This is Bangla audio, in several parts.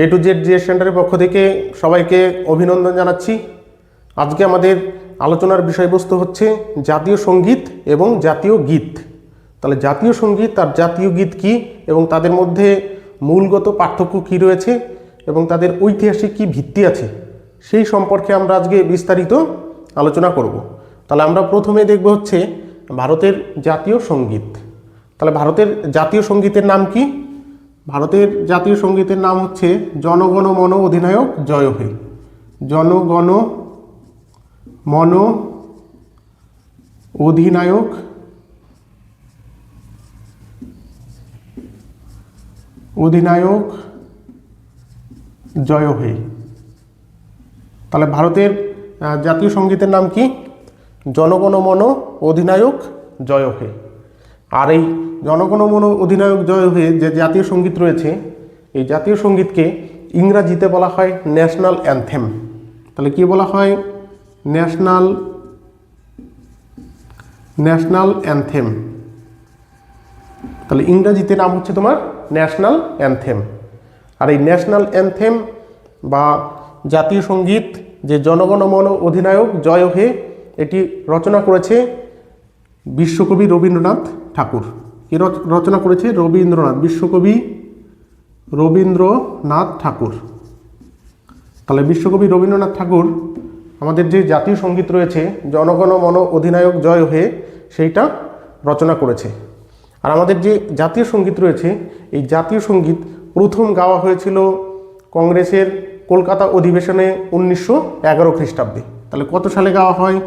এ টু জেড জিএস সেন্টারের পক্ষ থেকে সবাইকে অভিনন্দন জানাচ্ছি। আজকে আমাদের আলোচনার বিষয়বস্তু হচ্ছে জাতীয় সংগীত এবং জাতীয় গীত। তাহলে জাতীয় সংগীত আর জাতীয় গীত কি এবং তাদের মধ্যে মূলগত পার্থক্য কি রয়েছে এবং তাদের ঐতিহাসিক কি ভিত্তি আছে, সেই সম্পর্কে আমরা আজকে বিস্তারিত আলোচনা করব। তাহলে আমরা প্রথমে দেখব হচ্ছে ভারতের জাতীয় সংগীত। তাহলে ভারতের জাতীয় সঙ্গীতের নাম কি? ভারতের জাতীয় সঙ্গীতের নাম হচ্ছে জনগণ মন অধিনায়ক জয় হে জনগণ মন অধিনায়ক অধিনায়ক জয় হে তাহলে ভারতের জাতীয় সঙ্গীতের নাম কি? জনগণ মন অধিনায়ক জয় হে আর এই জনগণ মন অধিনায়ক জয় হয়ে যে জাতীয় সংগীত রয়েছে, এই জাতীয় সঙ্গীতকে ইংরাজিতে বলা হয় ন্যাশনাল অ্যানথেম। তাহলে কি বলা হয়? National national anthem. তাহলে ইংরাজিতে নাম হচ্ছে তোমার ন্যাশনাল অ্যানথেম। আর এই ন্যাশনাল অ্যানথেম বা জাতীয় সংগীত যে জনগণমন অধিনায়ক জয় হে এটি রচনা করেছে বিশ্বকবি রবীন্দ্রনাথ ঠাকুর। কি রচ- রচনা করেছে রবীন্দ্রনাথ, বিশ্বকবি রবীন্দ্রনাথ ঠাকুর। তাহলে বিশ্বকবি রবীন্দ্রনাথ ঠাকুর, আমাদের যে জাতীয় সংগীত রয়েছে, জনগণ মন অধিনায়ক জয় হয়ে সেইটা রচনা করেছে। আর আমাদের যে জাতীয় সংগীত রয়েছে, এই জাতীয় সংগীত প্রথম গাওয়া হয়েছিল কংগ্রেসের কলকাতা অধিবেশনে উনিশশো এগারো খ্রিস্টাব্দে। তাহলে কত সালে গাওয়া হয়?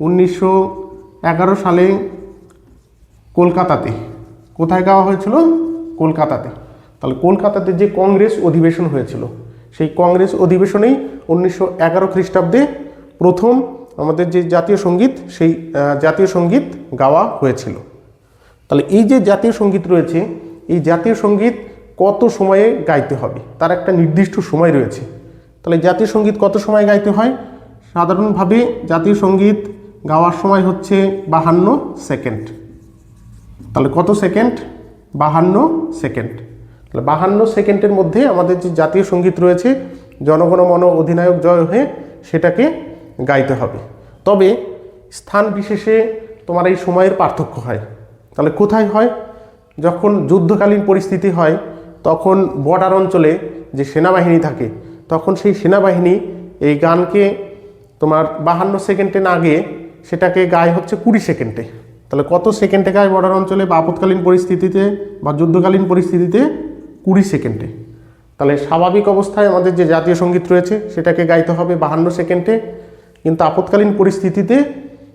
উনিশশো এগারো সালে কলকাতাতে। কোথায় গাওয়া হয়েছিল? কলকাতাতে। তাহলে কলকাতাতে যে কংগ্রেস অধিবেশন হয়েছিল, সেই কংগ্রেস অধিবেশনেই উনিশশো এগারো খ্রিস্টাব্দে প্রথম আমাদের যে জাতীয় সংগীত, সেই জাতীয় সংগীত গাওয়া হয়েছিল। তাহলে এই যে জাতীয় সংগীত রয়েছে, এই জাতীয় সংগীত কত সময়ে গাইতে হবে? তার একটা নির্দিষ্ট সময় রয়েছে। তাহলে জাতীয় সংগীত কত সময় গাইতে হয়? সাধারণভাবে জাতীয় সংগীত গাওয়ার সময় হচ্ছে বাহান্ন সেকেন্ড। তাহলে কত সেকেন্ড? বাহান্ন সেকেন্ড। তাহলে বাহান্ন সেকেন্ডের মধ্যে আমাদের যে জাতীয় সংগীত রয়েছে, জনগণ মন অধিনায়ক জয় হয়ে সেটাকে গাইতে হবে। তবে স্থান বিশেষে তোমার এই সময়ের পার্থক্য হয়। তাহলে কোথায় হয়? যখন যুদ্ধকালীন পরিস্থিতি হয়, তখন বর্ডার অঞ্চলে যে সেনাবাহিনী থাকে, তখন সেই সেনাবাহিনী এই গানকে তোমার বাহান্ন সেকেন্ডে না গিয়ে সেটাকে গায়ে হচ্ছে কুড়ি সেকেন্ডে। তাহলে কত সেকেন্ডে গায়ে বর্ডার অঞ্চলে বা আপৎকালীন পরিস্থিতিতে বা যুদ্ধকালীন পরিস্থিতিতে কুড়ি সেকেন্ডে তাহলে স্বাভাবিক অবস্থায় আমাদের যে জাতীয় সংগীত রয়েছে, সেটাকে গাইতে হবে বাহান্ন সেকেন্ডে কিন্তু আপৎকালীন পরিস্থিতিতে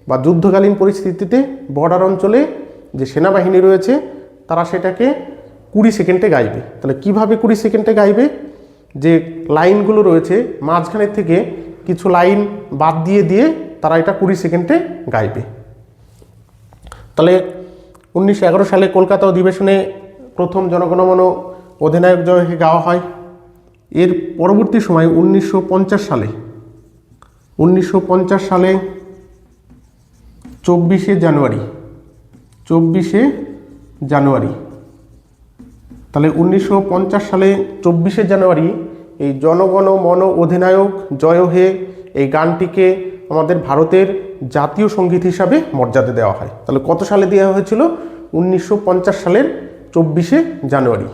বা যুদ্ধকালীন পরিস্থিতিতে বর্ডার অঞ্চলে যে সেনাবাহিনী রয়েছে, তারা সেটাকে কুড়ি সেকেন্ডে গাইবে। তাহলে কীভাবে কুড়ি সেকেন্ডে গাইবে? যে লাইনগুলো রয়েছে, মাঝখানের থেকে কিছু লাইন বাদ দিয়ে দিয়ে তারা এটা কুড়ি সেকেন্ডে গাইবে। তাহলে উনিশশো এগারো সালে কলকাতা অধিবেশনে প্রথম জনগণমন অধিনায়ক জয়কে গাওয়া হয়। এর পরবর্তী সময় উনিশশো পঞ্চাশ সালে, উনিশশো পঞ্চাশ সালে চব্বিশে জানুয়ারি চব্বিশে জানুয়ারি। তাহলে উনিশশো পঞ্চাশ সালে চব্বিশে জানুয়ারি এই জনগণ মন অধিনায়ক জয় হে এই গানটিকে আমাদের ভারতের জাতীয় সংগীত হিসাবে মর্যাদা দেওয়া হয়। তাহলে কত সালে দেওয়া হয়েছিল? উনিশশো পঞ্চাশ সালের চব্বিশে জানুয়ারি।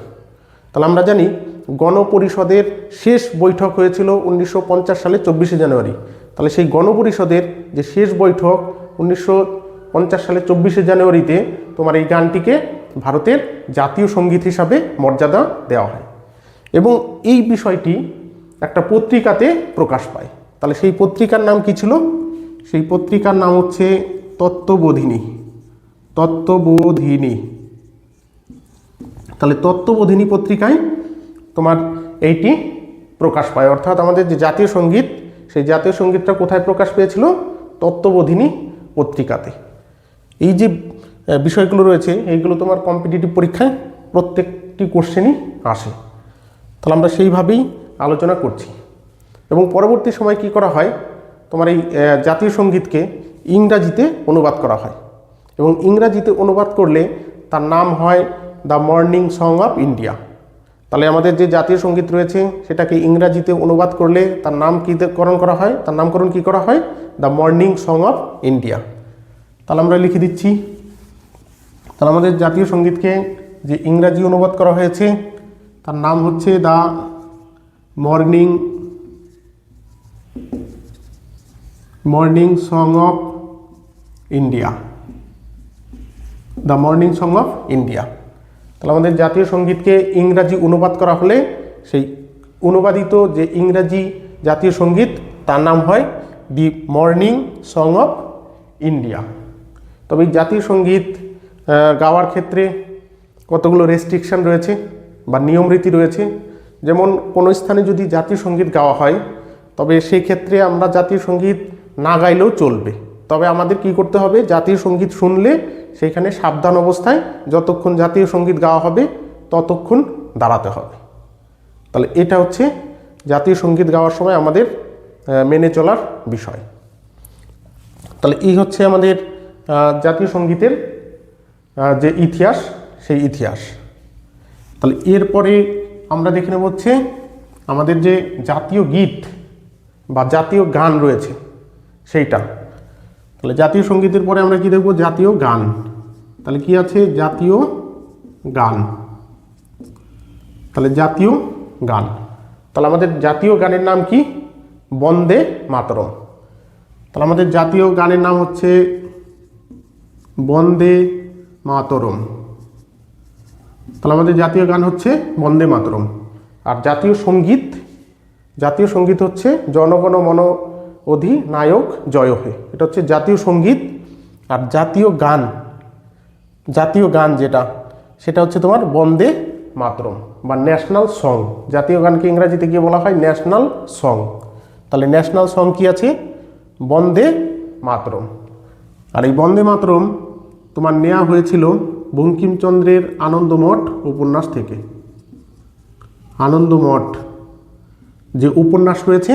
তাহলে আমরা জানি, গণপরিষদের শেষ বৈঠক হয়েছিল উনিশশো পঞ্চাশ সালে চব্বিশে জানুয়ারি। তাহলে সেই গণপরিষদের যে শেষ বৈঠক উনিশশো পঞ্চাশ সালে চব্বিশে জানুয়ারিতে তোমার এই গানটিকে ভারতের জাতীয় সংগীত হিসাবে মর্যাদা দেওয়া হয়। এবং এই বিষয়টি একটা পত্রিকাতে প্রকাশ পায়। তাহলে সেই পত্রিকার নাম কি ছিল? সেই পত্রিকার নাম হচ্ছে তত্ত্ববোধিনী। তত্ত্ববোধিনী। তাহলে তত্ত্ববোধিনী পত্রিকায় তোমার এইটি প্রকাশ পায়। অর্থাৎ আমাদের যে জাতীয় সংগীত, সেই জাতীয় সঙ্গীতটা কোথায় প্রকাশ পেয়েছিল? তত্ত্ববোধিনী পত্রিকাতে। এই যে বিষয়গুলো রয়েছে, এইগুলো তোমার কম্পিটিটিভ পরীক্ষায় প্রত্যেকটি কোশ্চেনই আসে। তাহলে আমরা সেইভাবেই আলোচনা করছি। এবং পরবর্তী সময় কি করা হয়? তোমার এই জাতীয় সঙ্গীতকে ইংরাজিতে অনুবাদ করা হয়। এবং ইংরাজিতে অনুবাদ করলে তার নাম হয় the morning song of India তাহলে আমাদের যে জাতীয় সংগীত রয়েছে, সেটাকে ইংরাজিতে অনুবাদ করলে তার নাম কীকরণ করা হয়? তার নামকরণ কী করা হয়? The morning song of India তাহলে আমরা লিখে দিচ্ছি, তাহলে আমাদের জাতীয় সঙ্গীতকে যে ইংরাজি অনুবাদ করা হয়েছে, তার নাম হচ্ছে the morning morning song of India the morning song of India তাহলে আমাদের জাতীয় সঙ্গীতকে ইংরাজি অনুবাদ করা হলে সেই অনুবাদিত যে ইংরাজি জাতীয় সংগীত, তার নাম হয় the morning song of India. তবে জাতীয় সংগীত গাওয়ার ক্ষেত্রে কতগুলো রেস্ট্রিকশন রয়েছে বা নিয়ম রীতি রয়েছে? যেমন কোনো স্থানে যদি জাতীয় সংগীত গাওয়া হয় তবে সেই ক্ষেত্রে আমরা জাতীয় সংগীত না গাইলেও চলবে। তবে আমাদের কি করতে হবে? জাতীয় সংগীত শুনলে সেখানে সাবধান অবস্থায় যতক্ষণ জাতীয় সংগীত গাওয়া হবে, ততক্ষণ দাঁড়াতে হবে। তাহলে এটা হচ্ছে জাতীয় সংগীত গাওয়ার সময় আমাদের মেনে চলার বিষয়। তাহলে এই হচ্ছে আমাদের জাতীয় সঙ্গীতের যে ইতিহাস, সেই ইতিহাস। তাহলে এরপরে আমরা দেখে নেব হচ্ছে আমাদের যে জাতীয় গীত বা জাতীয় গান রয়েছে সেইটা। তাহলে জাতীয় সঙ্গীতের পরে আমরা কি দেখব? জাতীয় গান। তাহলে কি আছে? জাতীয় গান। তাহলে জাতীয় গান। তাহলে আমাদের জাতীয় গানের নাম কি? বন্দে মাতরম। তাহলে আমাদের জাতীয় গানের নাম হচ্ছে বন্দে মাতরম। তাহলে আমাদের জাতীয় গান হচ্ছে বন্দে মাতরম। আর জাতীয় সংগীত জাতীয় সংগীত হচ্ছে জনগণ মন অধিনায়ক জয় হে। এটা হচ্ছে জাতীয় সংগীত আর জাতীয় গান জাতীয় গান যেটা, সেটা হচ্ছে তোমার বন্দে মাতরম বা ন্যাশনাল সং। জাতীয় গানকে ইংরাজিতে গিয়ে বলা হয় ন্যাশনাল সং। তাহলে ন্যাশনাল সং কি আছে? বন্দে মাতরম। আর এই বন্দে মাতরম তোমার নেওয়া হয়েছিল বঙ্কিমচন্দ্রের আনন্দমঠ উপন্যাস থেকে। আনন্দমঠ। যে উপন্যাস রয়েছে,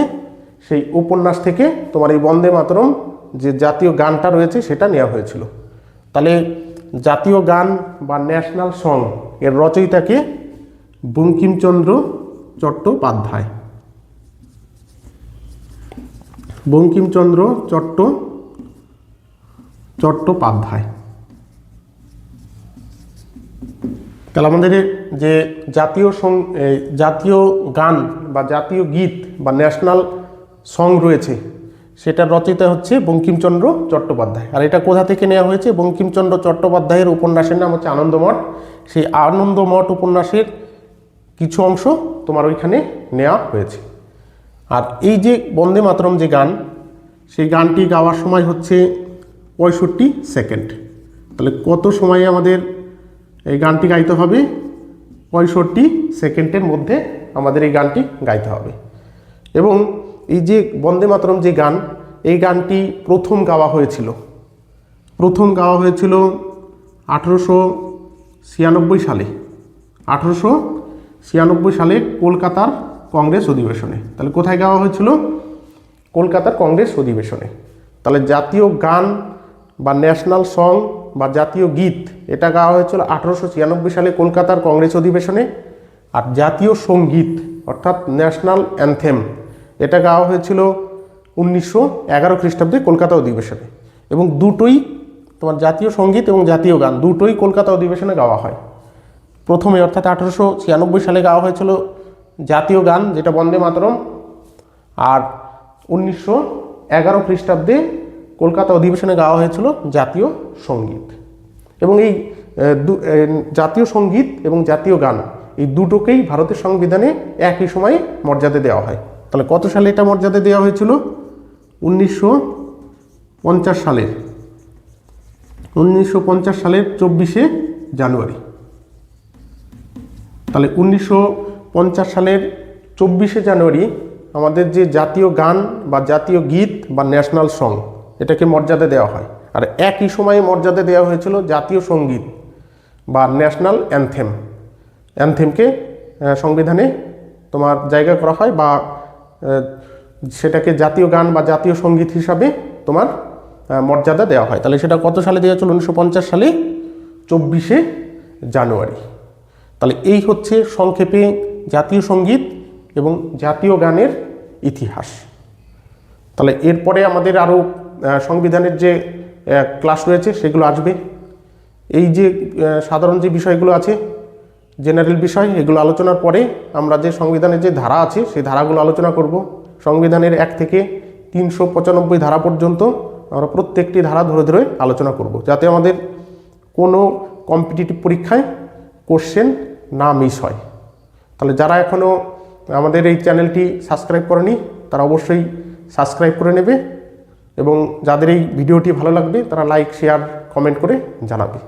সেই উপন্যাস থেকে তোমার এই বন্দে মাতরম যে জাতীয় গানটা রয়েছে, সেটা নেওয়া হয়েছিল। তাহলে জাতীয় গান বা ন্যাশনাল সং এর রচয়িতাকে বঙ্কিমচন্দ্র চট্টোপাধ্যায়। বঙ্কিমচন্দ্র চট্ট চট্টোপাধ্যায়। তাহলে আমাদের যে জাতীয় সং জাতীয় গান বা জাতীয় গীত বা ন্যাশনাল সং রয়েছে, সেটার রচয়িতা হচ্ছে বঙ্কিমচন্দ্র চট্টোপাধ্যায়। আর এটা কোথা থেকে নেওয়া হয়েছে? বঙ্কিমচন্দ্র চট্টোপাধ্যায়ের উপন্যাসের নাম হচ্ছে আনন্দমঠ। সেই আনন্দমঠ উপন্যাসের কিছু অংশ তোমার ওইখানে নেওয়া হয়েছে। আর এই যে বন্দে মাতরম যে গান, সেই গানটি গাওয়ার সময় হচ্ছে পঁয়ষট্টি সেকেন্ড। তাহলে কত সময়ে আমাদের এই গানটি গাইতে হবে। পঁয়ষট্টি সেকেন্ডের মধ্যে আমাদের এই গানটি গাইতে হবে। এবং এই যে বন্দে মাতরম যে গান, এই গানটি প্রথম গাওয়া হয়েছিল। প্রথম গাওয়া হয়েছিল আঠেরোশো ছিয়ানব্বই সালে। আঠেরোশো ছিয়ানব্বই সালে কলকাতার কংগ্রেস অধিবেশনে। তাহলে কোথায় গাওয়া হয়েছিল? কলকাতার কংগ্রেস অধিবেশনে। তাহলে জাতীয় গান বা ন্যাশনাল সং বা জাতীয় গীত, এটা গাওয়া হয়েছিল আঠেরোশো ছিয়ানব্বই সালে কলকাতার কংগ্রেস অধিবেশনে। আর জাতীয় সংগীত, অর্থাৎ ন্যাশনাল অ্যানথেম, এটা গাওয়া হয়েছিল উনিশশো এগারো খ্রিস্টাব্দে কলকাতা অধিবেশনে। এবং দুটোই তোমার জাতীয় সংগীত এবং জাতীয় গান, দুটোই কলকাতা অধিবেশনে গাওয়া হয়। প্রথমে অর্থাৎ আঠেরোশো ছিয়ানব্বই সালে গাওয়া হয়েছিল জাতীয় গান, যেটা বন্দে মাতরম। আর উনিশশো এগারো খ্রিস্টাব্দে কলকাতা অধিবেশনে গাওয়া হয়েছিল জাতীয় সংগীত। এবং এই জাতীয় সংগীত এবং জাতীয় গান, এই দুটোকেই ভারতের সংবিধানে একই সময়ে মর্যাদা দেওয়া হয়। তাহলে কত সালে এটা মর্যাদা দেওয়া হয়েছিল? উনিশশো পঞ্চাশ সালের, উনিশশো পঞ্চাশ সালের চব্বিশে জানুয়ারি। তাহলে উনিশশো পঞ্চাশ সালের চব্বিশে জানুয়ারি আমাদের যে জাতীয় গান বা জাতীয় গীত বা ন্যাশনাল সং এটাকে মর্যাদা দেওয়া হয়। আর একই সময়ে মর্যাদা দেওয়া হয়েছিল জাতীয় সংগীত বা ন্যাশনাল অ্যানথেম। অ্যানথেমকে সংবিধানে তোমার জায়গা করা হয় বা সেটাকে জাতীয় গান বা জাতীয় সংগীত হিসাবে তোমার মর্যাদা দেওয়া হয়। তাহলে সেটা কত সালে দেওয়া হয়েছিল? উনিশশো পঞ্চাশ সালে চব্বিশে জানুয়ারি। তাহলে এই হচ্ছে সংক্ষেপে জাতীয় সংগীত এবং জাতীয় গানের ইতিহাস। তাহলে এরপরে আমাদের আরও সংবিধানের যে ক্লাস রয়েছে, সেগুলো আসবে। এই যে সাধারণ যে বিষয়গুলো আছে জেনারেল বিষয়, এগুলো আলোচনার পরে আমরা যে সংবিধানের যে ধারা আছে, সেই ধারাগুলো আলোচনা করব। সংবিধানের এক থেকে তিনশো পঁচানব্বই ধারা পর্যন্ত আমরা প্রত্যেকটি ধারা ধরে ধরে আলোচনা করব, যাতে আমাদের কোনো কম্পিটিটিভ পরীক্ষায় কোশ্চেন না মিস হয়। তাহলে যারা এখনও আমাদের এই চ্যানেলটি সাবস্ক্রাইব করেনি, তারা অবশ্যই সাবস্ক্রাইব করে নেবে। এবং যাদের এই ভিডিওটি ভালো লাগবে তারা লাইক শেয়ার কমেন্ট করে জানাবে।